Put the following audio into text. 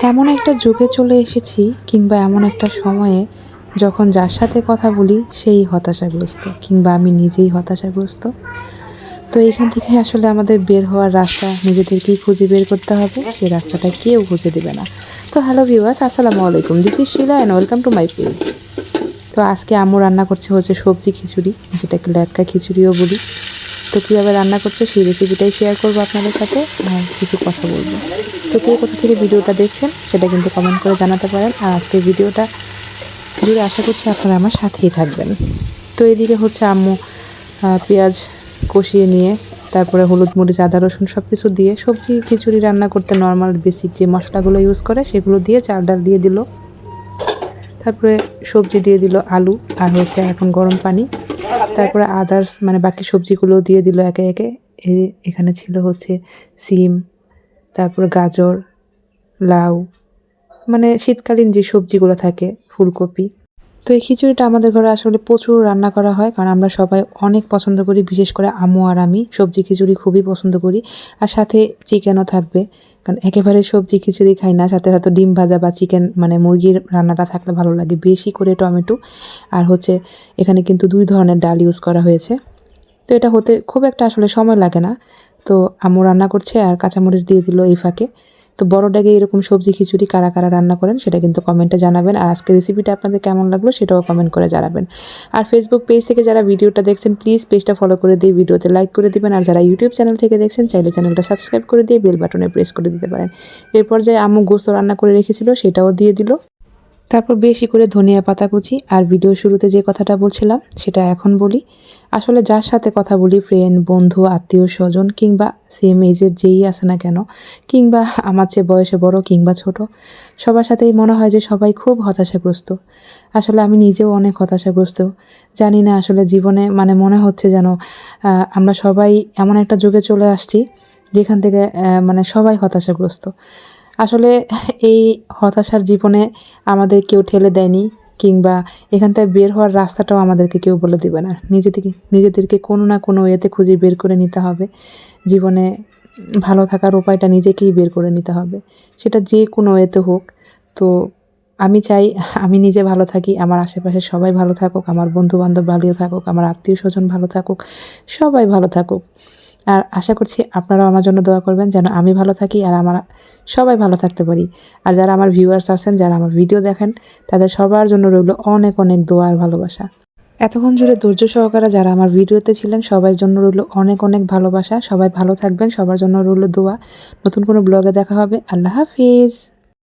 এমন একটা যুগে চলে এসেছি কিংবা এমন একটা সময়ে যখন যার সাথে কথা বলি সেই হতাশাগ্রস্ত কিংবা আমি নিজেই হতাশাগ্রস্ত। তো এখান থেকে আসলে আমাদের বের হওয়ার রাস্তা নিজেদেরকেই খুঁজে বের করতে হবে সেই রাস্তাটা কেউ খুঁজে দেবে না। তো হ্যালো ভিউয়ার্স, আসসালামু আলাইকুম। This is Shila and welcome to my page তো আজকে আম্মু রান্না করছে হচ্ছে সবজি খিচুড়ি, যেটাকে ল্যাটকা খিচুড়িও বলি। তো কীভাবে রান্না করছে সেই রেসিপিটাই শেয়ার করব আপনাদের সাথে আর কিছু কথা বলব। তো কে কোথা থেকে ভিডিওটা দেখছেন সেটা কিন্তু কমেন্ট করে জানাতে পারেন। আর আজকের ভিডিওটা জুড়ে আশা করছি আপনারা আমার সাথেই থাকবেন। তো এদিকে হচ্ছে আম্মু পেঁয়াজ কষিয়ে নিয়ে, তারপরে হলুদ মরিচ, আদা, রসুন সব কিছু দিয়ে সবজি খিচুড়ি রান্না করতে নর্মাল বেসিক যে মশলাগুলো ইউজ করে সেগুলো দিয়ে চাল ডাল দিয়ে দিল। তারপরে সবজি দিয়ে দিল আলু আর হচ্ছে এখন গরম পানি। তারপরে আদার্স মানে বাকি সবজিগুলো দিয়ে দিল একে একে। এখানে ছিল হচ্ছে সিম, তারপর গাজর, লাউ মানে শীতকালীন যে সবজিগুলো থাকে, ফুলকপি। তো এই খিচুড়িটা আমাদের ঘরে আসলে প্রচুর রান্না করা হয়, কারণ আমরা সবাই অনেক পছন্দ করি, বিশেষ করে আমু আর আমি। সবজি খিচুড়ি খুবই পছন্দ করি, আর সাথে চিকেনও থাকবে, কারণ একেবারে সবজি খিচুড়ি খাই না, সাথে হয়তো ডিম ভাজা বা চিকেন মানে মুরগির রান্নাটা থাকলে ভালো লাগে, বেশি করে টমেটো। আর হচ্ছে এখানে কিন্তু দুই ধরনের ডাল ইউজ করা হয়েছে। তো এটা হতে খুব একটা আসলে সময় লাগে না। তো আম্মু রান্না করছে আর কাঁচামরিচ দিয়ে দিল এই ফাঁকে। তো বড় ড্যাগে এরকম সবজি খিচুড়ি কারা কারা রান্না করেন সেটা কিন্তু কমেন্টে জানাবেন। আর আজকে রেসিপিটা আপনাদের কেমন লাগল সেটাও কমেন্ট করে জানাবেন। আর ফেসবুক পেজ থেকে যারা ভিডিওটা দেখছেন প্লিজ পেজটা ফলো করে দিয়ে ভিডিওতে লাইক করে দেবেন। আর যারা ইউটিউব চ্যানেল থেকে দেখছেন, চাইলে চ্যানেলটা সাবস্ক্রাইব করে দিয়ে বেল বাটনে প্রেস করে দিতে পারেন। এরপর যে আমু গোস্ত রান্না করে রেখেছিল, সেটাও দিয়ে দিল। তারপর বেশি করে ধনিয়া পাতা কুচি আর ভিডিও শুরুতে যে কথাটা বলছিলাম, সেটা এখন বলি। আসলে যার সাথে কথা বলি ফ্রেন্ড বন্ধু, আত্মীয়, স্বজন কিংবা সেম এজের যেই আসে না কেন, কিংবা আমার চেয়ে বয়সে বড় কিংবা ছোট, সবার সাথেই মনে হয় যে সবাই খুব হতাশাগ্রস্ত। আসলে আমি নিজেও অনেক হতাশাগ্রস্ত। জানি না আসলে জীবনে মানে মনে হচ্ছে যেন আমরা সবাই এমন একটা যুগে চলে আসছি, যেখান থেকে মানে সবাই হতাশাগ্রস্ত। আসলে এই হতাশার জীবনে আমাদের কেউ ঠেলে দেয়নি, কিংবা এখান থেকে বের হওয়ার রাস্তাটাও আমাদেরকে কেউ বলে দেবে না। নিজেদেরকে নিজেদেরকে কোনো না কোনো ইয়েতে খুঁজে বের করে নিতে হবে। জীবনে ভালো থাকার উপায়টা নিজেকেই বের করে নিতে হবে। সেটা যে কোনো ওয়েতে হোক। তো আমি চাই, আমি নিজে ভালো থাকি, আমার আশেপাশে সবাই ভালো থাকুক, আমার বন্ধু বান্ধব ভালো থাকুক, আমার আত্মীয় স্বজন ভালো থাকুক, সবাই ভালো থাকুক। আর আশা করছি আপনারাও আমার জন্য দোয়া করবেন যেন আমি ভালো থাকি আর আমার সবাই ভালো থাকতে পারি। আর যারা আমার ভিউয়ার্স আছেন, যারা আমার ভিডিও দেখেন, তাদের সবার জন্য রইল অনেক অনেক দোয়া আর ভালোবাসা। এতক্ষণ জুড়ে ধৈর্য সহকারে যারা আমার ভিডিওতে ছিলেন, সবার জন্য রইল অনেক অনেক ভালোবাসা। সবাই ভালো থাকবেন, সবার জন্য রইল দোয়া। নতুন কোনো ব্লগে দেখা হবে। আল্লাহ হাফিজ।